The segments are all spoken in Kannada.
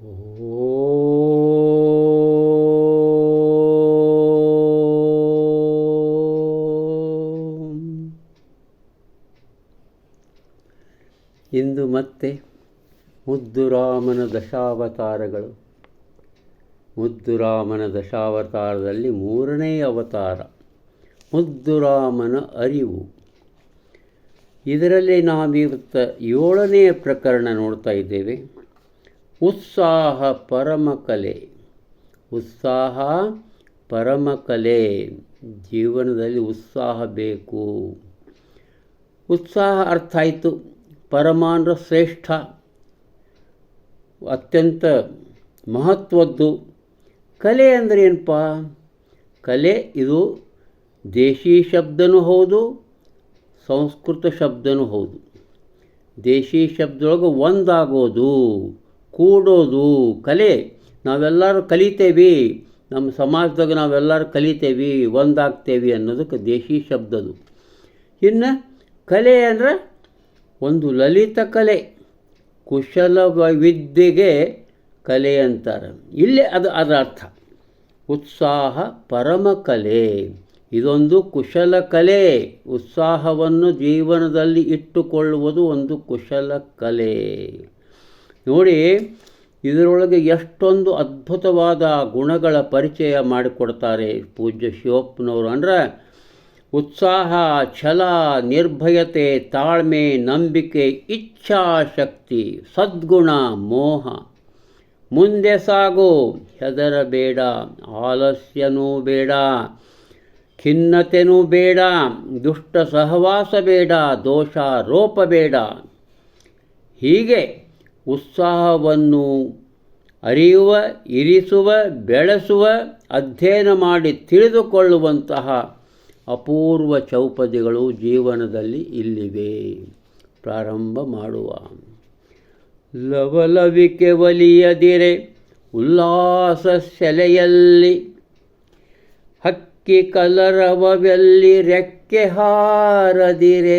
ಇಂದು ಮತ್ತೆ ಮುದ್ದುರಾಮನ ದಶಾವತಾರಗಳು. ಮುದ್ದುರಾಮನ ದಶಾವತಾರದಲ್ಲಿ ಮೂರನೇ ಅವತಾರ ಮುದ್ದುರಾಮನ ಅರಿವು. ಇದರಲ್ಲಿ ನಾವಿವತ್ತ ಏಳನೆಯ ಪ್ರಕರಣ ನೋಡ್ತಾ ಇದ್ದೇವೆ. ಉತ್ಸಾಹ ಪರಮಕಲೆ. ಉತ್ಸಾಹ ಪರಮಕಲೆ. ಜೀವನದಲ್ಲಿ ಉತ್ಸಾಹ ಬೇಕು. ಉತ್ಸಾಹ ಅರ್ಥ ಆಯಿತು. ಪರಮಾನ್ರ ಶ್ರೇಷ್ಠ. ಅತ್ಯಂತ ಮಹತ್ವದ್ದು. ಕಲೆ ಅಂದರೆ ಏನಪ್ಪ? ಕಲೆ ಇದು ದೇಶಿ ಶಬ್ದನೂ ಹೌದು, ಸಂಸ್ಕೃತ ಶಬ್ದನೂ ಹೌದು. ದೇಶಿ ಶಬ್ದದೊಳಗೆ ಒಂದಾಗೋದು. ಕೂಡೋದು ಕಲೆ. ನಾವೆಲ್ಲರೂ ಕಲಿತೇವೆ. ನಮ್ಮ ಸಮಾಜದಾಗ ನಾವೆಲ್ಲರೂ ಕಲಿತೇವೆ, ಒಂದಾಗ್ತೇವೆ ಅನ್ನೋದಕ್ಕೆ ದೇಶಿ ಶಬ್ದದು. ಇನ್ನು ಕಲೆ ಅಂದರೆ ಒಂದು ಲಲಿತ ಕಲೆ. ಕುಶಲ ವಿದ್ಯೆಗೆ ಕಲೆ ಅಂತಾರೆ. ಇಲ್ಲೇ ಅದು ಅದರ ಅರ್ಥ. ಉತ್ಸಾಹ ಪರಮ ಕಲೆ. ಇದೊಂದು ಕುಶಲ ಕಲೆ. ಉತ್ಸಾಹವನ್ನು ಜೀವನದಲ್ಲಿ ಇಟ್ಟುಕೊಳ್ಳುವುದು ಒಂದು ಕುಶಲ ಕಲೆ. ನೋಡಿ, ಇದರೊಳಗೆ ಎಷ್ಟೊಂದು ಅದ್ಭುತವಾದ ಗುಣಗಳ ಪರಿಚಯ ಮಾಡಿಕೊಡ್ತಾರೆ ಪೂಜ್ಯ ಶಿವಪ್ಪನವರು. ಅಂದರೆ ಉತ್ಸಾಹ, ಛಲ, ನಿರ್ಭಯತೆ, ತಾಳ್ಮೆ, ನಂಬಿಕೆ, ಇಚ್ಛಾಶಕ್ತಿ, ಸದ್ಗುಣ, ಮೋಹ. ಮುಂದೆ ಸಾಗು, ಹೆದರಬೇಡ, ಆಲಸ್ಯನೂ ಬೇಡ, ಖಿನ್ನತೆನೂ ಬೇಡ, ದುಷ್ಟ ಸಹವಾಸ ಬೇಡ, ದೋಷಾರೋಪ ಬೇಡ. ಹೀಗೆ ಉತ್ಸಾಹವನ್ನು ಅರಿಯುವ, ಇರಿಸುವ, ಬೆಳೆಸುವ ಅಧ್ಯಯನ ಮಾಡಿ ತಿಳಿದುಕೊಳ್ಳುವಂತಹ ಅಪೂರ್ವ ಚೌಪದಿಗಳು ಜೀವನದಲ್ಲಿ ಇಲ್ಲಿವೆ. ಪ್ರಾರಂಭ ಮಾಡುವ. ಲವಲವಿಕೆ ಒಲಿಯದಿರೆ, ಉಲ್ಲಾಸ ಸೆಲೆಯಲ್ಲಿ ಹಕ್ಕಿ ಕಲರವವೆಲ್ಲಿ ರೆಕ್ಕೆ ಹಾರದಿರೆ.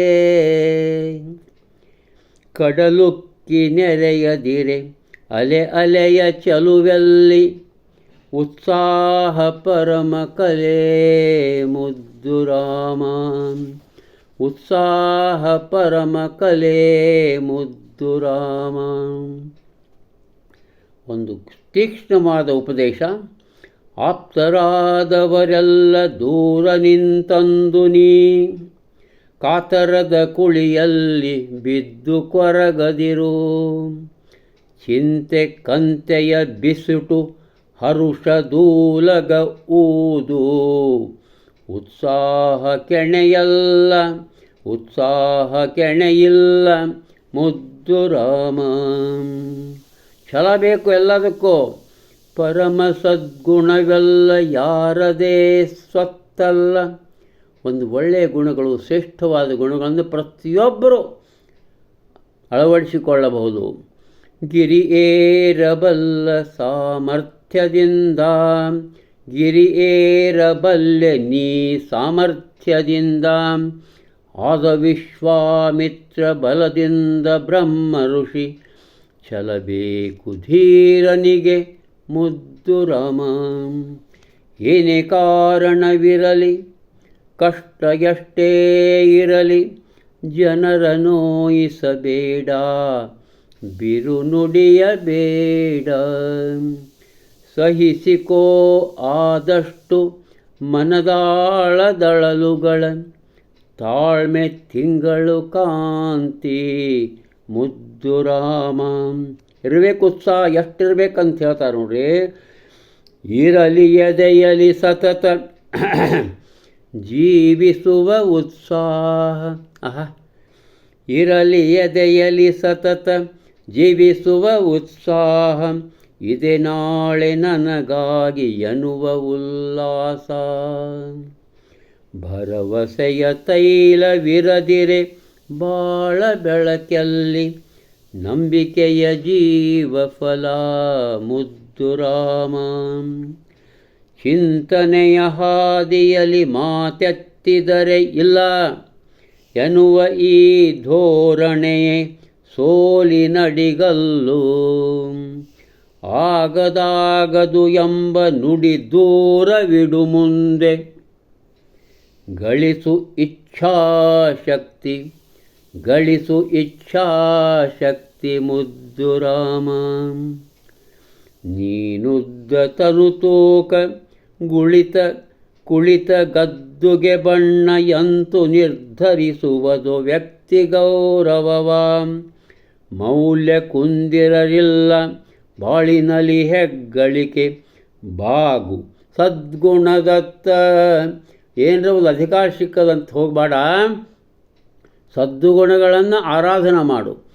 ಕಡಲುಕ್ಕಿ ನೆರೆಯದಿರೆ ಅಲೆ ಅಲೆಯ ಚಲುವೆಲ್ಲಿ ಉತ್ಸಾಹ ಪರಮ ಕಲೆ ಮುದ್ದುರಾಮ ಉತ್ಸಾಹ ಪರಮ ಕಲೆ ಮುದ್ದುರಾಮ ಒಂದು ತೀಕ್ಷ್ಣವಾದ ಉಪದೇಶ. ಆಪ್ತರಾದವರೆಲ್ಲ ದೂರ ನಿಂತಂದು ನೀ. ಕಾತರದ ಕುಳಿಯಲ್ಲಿ ಬಿದ್ದು ಕೊರಗದಿರು. ಚಿಂತೆ ಕಂತೆಯ ಬಿಸುಟು ಹರುಷದೂಲಗ ಊದು. ಉತ್ಸಾಹ ಕೆಣೆಯಲ್ಲ, ಉತ್ಸಾಹ ಕೆಣೆಯಿಲ್ಲ ಮುದ್ದು ರಾಮ. ಛಲ ಬೇಕು ಎಲ್ಲದಕ್ಕೂ, ಪರಮ ಸದ್ಗುಣವೆಲ್ಲ ಯಾರದೇ ಸ್ವತ್ತಲ್ಲ. ಒಂದು ಒಳ್ಳೆಯ ಗುಣಗಳು, ಶ್ರೇಷ್ಠವಾದ ಗುಣಗಳನ್ನು ಪ್ರತಿಯೊಬ್ಬರು ಅಳವಡಿಸಿಕೊಳ್ಳಬಹುದು. ಗಿರಿ ಏರಬಲ್ಲ ಸಾಮರ್ಥ್ಯದಿಂದ ಗಿರಿ ನೀ ಸಾಮರ್ಥ್ಯದಿಂದ, ಆದ ವಿಶ್ವಾಮಿತ್ರ ಬಲದಿಂದ ಬ್ರಹ್ಮ ಋಷಿ ಚಲಬೇಕು ಧೀರನಿಗೆ ಮುದ್ದು ರಮ. ಏನೇ ಕಾರಣವಿರಲಿ ಕಷ್ಟ ಎಷ್ಟೇ ಇರಲಿ ಜನರ ನೋಯಿಸಬೇಡ ಬಿರು ನುಡಿಯಬೇಡ. ಸಹಿಸಿಕೋ ಆದಷ್ಟು ಮನದಾಳದಳಲುಗಳ, ತಾಳ್ಮೆ ತಿಂಗಳು ಕಾಂತಿ, ಮುದ್ದು ರಾಮ. ಇರಬೇಕು ಉತ್ಸಾಹ ಎಷ್ಟಿರ್ಬೇಕಂತ ಹೇಳ್ತಾರೆ ನೋಡ್ರಿ. ಇರಲಿ ಎದೆಯಲಿ ಸತತ. ಜೀವಿಸುವ ಉತ್ಸಾಹ. ಆಹ. ಇರಲಿ ಎದೆಯಲಿ ಸತತ ಜೀವಿಸುವ ಉತ್ಸಾಹ. ಇದೆ ನಾಳೆ ನನಗಾಗಿ ಎನ್ನುವ ಉಲ್ಲಾಸ. ಭರವಸೆಯ ತೈಲವಿರದಿರೆ ಬಾಳ ಬೆಳಕಲ್ಲಿ. ನಂಬಿಕೆಯ ಜೀವ ಫಲ ಮುದ್ದು ರಾಮ ಚಿಂತನೆಯ ಹಾದಿಯಲ್ಲಿ ಮಾತೆತ್ತಿದರೆ ಇಲ್ಲ. ಎನ್ನುವ ಈ ಧೋರಣೆ ಸೋಲಿನಡಿಗಲ್ಲು. ಆಗದಾಗದು ಎಂಬ ನುಡಿ ದೂರವಿಡು ಮುಂದೆ. ಗಳಿಸು ಇಚ್ಛಾಶಕ್ತಿ ಗಳಿಸು ಇಚ್ಛಾಶಕ್ತಿ ಮುದ್ದು ರಾಮ ನೀನುದ್ದ ತನುತೂಕ ಗುಳಿತ ಕುಳಿತ ಗದ್ದುಗೆ ಬಣ್ಣ ಎಂತು ನಿರ್ಧರಿಸುವುದು ವ್ಯಕ್ತಿ ಗೌರವವ. ಮೌಲ್ಯ ಕುಂದಿರಲಿಲ್ಲ, ಬಾಳಿನಲಿ ಹೆಗ್ಗಳಿಕೆ. ಬಾಗು ಸದ್ಗುಣದತ್ತ. ಏನರ ಒಂದು ಅಧಿಕಾರ ಸಿಕ್ಕದಂತ ಹೋಗಬೇಡ. ಸದ್ಗುಣಗಳನ್ನು ಆರಾಧನೆ ಮಾಡು.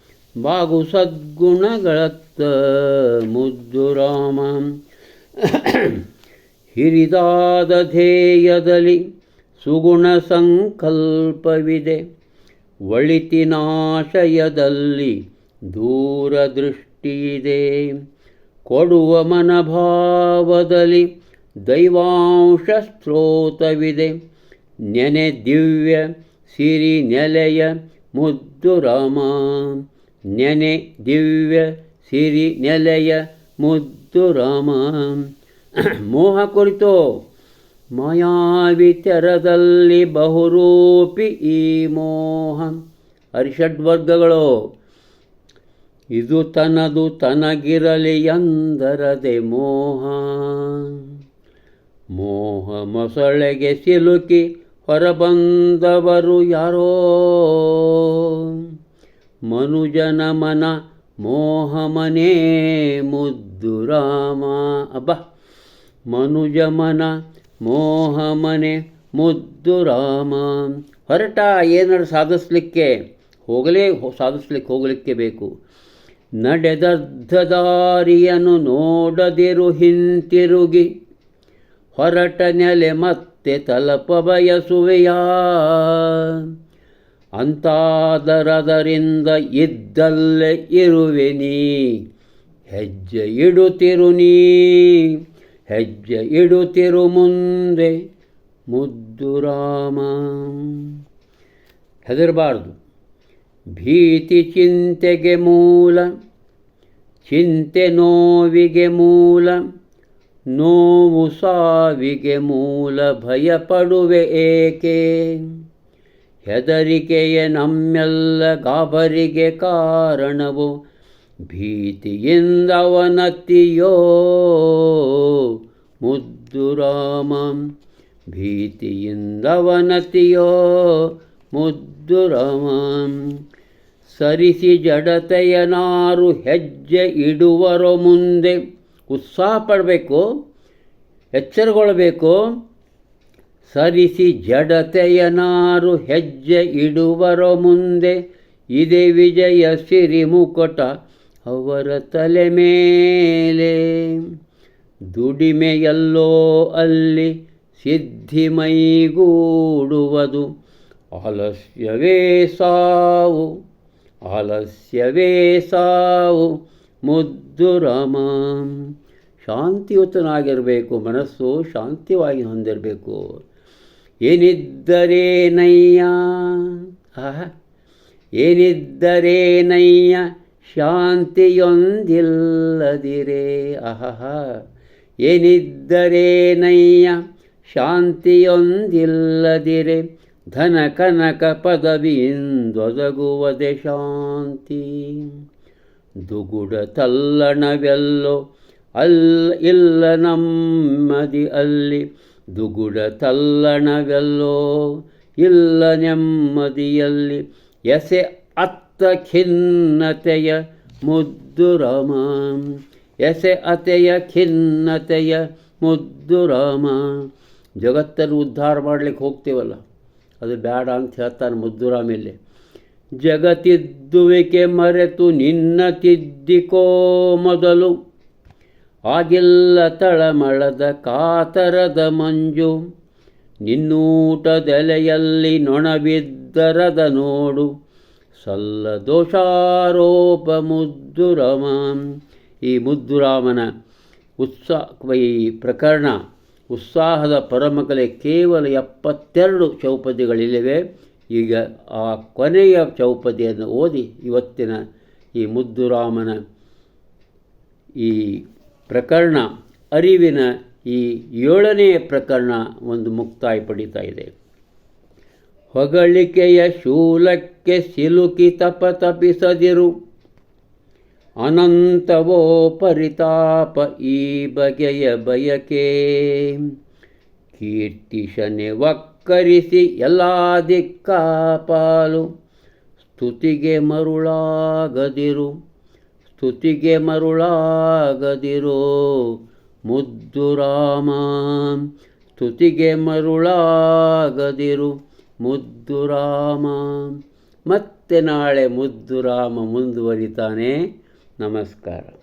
ಬಾಗು ಸದ್ಗುಣಗಳತ್ತ, ಮುದ್ದು ರಾಮ. ಹಿರಿದಾದ ಧ್ಯೇಯದಲ್ಲಿ ಸುಗುಣ ಸಂಕಲ್ಪವಿದೆ. ಒಳಿತಿನಾಶಯದಲ್ಲಿ ದೂರದೃಷ್ಟಿಯಿದೆ. ಕೊಡುವ ಮನಭಾವದಲ್ಲಿ ದೈವಾಂಶ ಸ್ತ್ರೋತವಿದೆ ನೆನೆ ದಿವ್ಯ ಸಿರಿ ನೆಲೆಯ ಮುದ್ದು ರಾಮ. ನೆನೆ ದಿವ್ಯ ಸಿರಿ ನೆಲೆಯ ಮುದ್ದು ರಾಮ. ಮೋಹ ಕುರಿತು ಮಾಯಾವಿ ತೆರದಲ್ಲಿ ಬಹುರೂಪಿ ಈ ಮೋಹ. ಹರಿಷಡ್ವರ್ಗಗಳು ಇದು ತನದು ತನಗಿರಲಿ ಎಂದರದೆ ಮೋಹ. ಮೋಹ ಮೊಸಳೆಗೆ ಸಿಲುಕಿ ಹೊರಬಂದವರು ಯಾರೋ? ಮನುಜನ ಮನ ಮೋಹಮನೇ ಮುದ್ದು ರಾಮ. ಅಬ್ಬ! ಮನುಜ ಮೋಹಮನೆ ಮೋಹ ಮನೆ ಮುದ್ದು ರಾಮ. ಹೊರಟ ಏನಾರು ಸಾಧಿಸ್ಲಿಕ್ಕೆ ಹೋಗಲೇ ಸಾಧಿಸ್ಲಿಕ್ಕೆ ಹೋಗಲಿಕ್ಕೆ ಬೇಕು. ನಡೆದರ್ಧ ದಾರಿಯನ್ನು ನೋಡದಿರು ಹಿಂತಿರುಗಿ. ಹೊರಟ ನೆಲೆ ಮತ್ತೆ ತಲಪ ಬಯಸುವೆಯ ಅಂತಾದರದರಿಂದ ಇದ್ದಲ್ಲೇ ಇರುವೆ ನೀ. ಹೆಜ್ಜೆ ಇಡುತ್ತಿರು ನೀ. ಹೆಜ್ಜೆ ಇಡುತ್ತಿರು ಮುಂದೆ ಮುದ್ದು ರಾಮ. ಹೆದರಬಾರ್ದು. ಭೀತಿ ಚಿಂತೆಗೆ ಮೂಲ, ಚಿಂತೆ ನೋವಿಗೆ ಮೂಲ, ನೋವು ಸಾವಿಗೆ ಮೂಲ ಭಯ ಪಡುವೆ ಏಕೆ? ಹೆದರಿಕೆಯ ನಮ್ಮೆಲ್ಲ ಗಾಬರಿಗೆ ಕಾರಣವು. ಭೀತಿಯಿಂದವನತಿಯೋ ಮುದ್ದು ರಾಮಂ ಭೀತಿಯಿಂದವನತಿಯೋ ಮುದ್ದು ರಾಮಂ ಸರಿಸಿ ಜಡತೆಯನಾರು ಹೆಜ್ಜೆ ಇಡುವರೋ ಮುಂದೆ ಉತ್ಸಾಹ ಪಡಬೇಕು ಎಚ್ಚರಗೊಳ್ಬೇಕು. ಸರಿಸಿ ಜಡತೆಯನಾರು ಹೆಜ್ಜೆ ಇಡುವರೋ ಮುಂದೆ ಇದೆ ವಿಜಯ ಸಿರಿ ಮುಕಟ ಅವರ ತಲೆ ಮೇಲೆ. ದುಡಿಮೆಯಲ್ಲೋ ಅಲ್ಲಿ ಸಿದ್ಧಿ ಮೈಗೂಡುವುದು ಆಲಸ್ಯವೇ ಸಾವು ಆಲಸ್ಯವೇ ಸಾವು ಮುದ್ದು ರಾಮ. ಶಾಂತಿಯುತನಾಗಿರಬೇಕು, ಮನಸ್ಸು ಶಾಂತಿವಾಗಿ ಹೊಂದಿರಬೇಕು. ಏನಿದ್ದರೇನಯ್ಯ ಏನಿದ್ದರೇನಯ್ಯ ಶಾಂತಿಯೊಂದಿಲ್ಲದಿರೇ, ಅಹಹ. ಏನಿದ್ದರೇನಯ್ಯ ಶಾಂತಿಯೊಂದಿಲ್ಲದಿರೆ ಧನ ಕನಕ ಪದವಿಯಿಂದೊದಗುವುದೆ ಶಾಂತಿ. ದುಗುಡ ತಲ್ಲಣವೆಲ್ಲೋ ಅಲ್ಲ ಇಲ್ಲ ನಮ್ಮದಿ ಅಲ್ಲಿ ದುಗುಡ ತಲ್ಲಣವೆಲ್ಲೋ ಇಲ್ಲ ನೆಮ್ಮದಿಯಲ್ಲಿ, ಎಸೆ ಅತ್ತ ಖಿನ್ನತೆಯ ಮುದ್ದು ರಾಮ. ಎಸೆ ಅತೆಯ ಖಿನ್ನತೆಯ ಮುದ್ದು ರಾಮ. ಜಗತ್ತನ್ನು ಉದ್ಧಾರ ಮಾಡಲಿಕ್ಕೆ ಹೋಗ್ತೀವಲ್ಲ? ಅದು ಬೇಡ ಅಂತ ಹೇಳ್ತಾನೆ ಮುದ್ದುರಾಮ ಇಲ್ಲಿ. ಜಗತ್ತಿದ್ದುವಿಕೆ ಮರೆತು ನಿನ್ನ ತಿದ್ದಿಕೋ ಮೊದಲು. ಆಗಿಲ್ಲ ತಳಮಳದ ಕಾತರದ ಮಂಜು. ನಿನ್ನೂಟದೆಲೆಯಲ್ಲಿ ನೊಣಬಿದ್ದರದ ನೋಡು. ಮುದ್ದುರಾಮ ಈ ಮುದ್ದುರಾಮನ ಉತ್ಸಾಹ ಈ ಪ್ರಕರಣ, ಉತ್ಸಾಹದ ಪರಮಕಲೆ ಕೇವಲ ಎಪ್ಪತ್ತೆರಡು ಚೌಪದಿಗಳಿವೆ ಈಗ ಆ ಕೊನೆಯ ಚೌಪದಿಯನ್ನು ಓದಿ ಇವತ್ತಿನ ಈ ಮುದ್ದುರಾಮನ ಈ ಪ್ರಕರಣ, ಅರಿವಿನ ಈ ಏಳನೆಯ ಪ್ರಕರಣ ಒಂದು ಮುಕ್ತಾಯ ಪಡೀತಾ ಇದೆ. ಹೊಗಳಿಕೆಯ ಶೂಲಕ್ಕೆ ಸಿಲುಕಿ ತಪ ತಪಿಸದಿರು. ಅನಂತವೋ ಪರಿತಾಪ ಈ ಬಗೆಯ ಬಯಕೆ. ಕೀರ್ತಿಶನೆ ವಕ್ಕರಿಸಿ ಎಲ್ಲ ದಿಕ್ಕಾಪಾಲು ಸ್ತುತಿಗೆ ಮರುಳಾಗದಿರು. ಸ್ತುತಿಗೆ ಮರುಳಾಗದಿರು. ಮುದ್ದು ರಾಮ. ಸ್ತುತಿಗೆ ಮರುಳಾಗದಿರು. ಮುದ್ದು ರಾಮ. ಮತ್ತೆ ನಾಳೆ ಮುದ್ದು ರಾಮ ಮುಂದುವರಿತಾನೆ. ನಮಸ್ಕಾರ.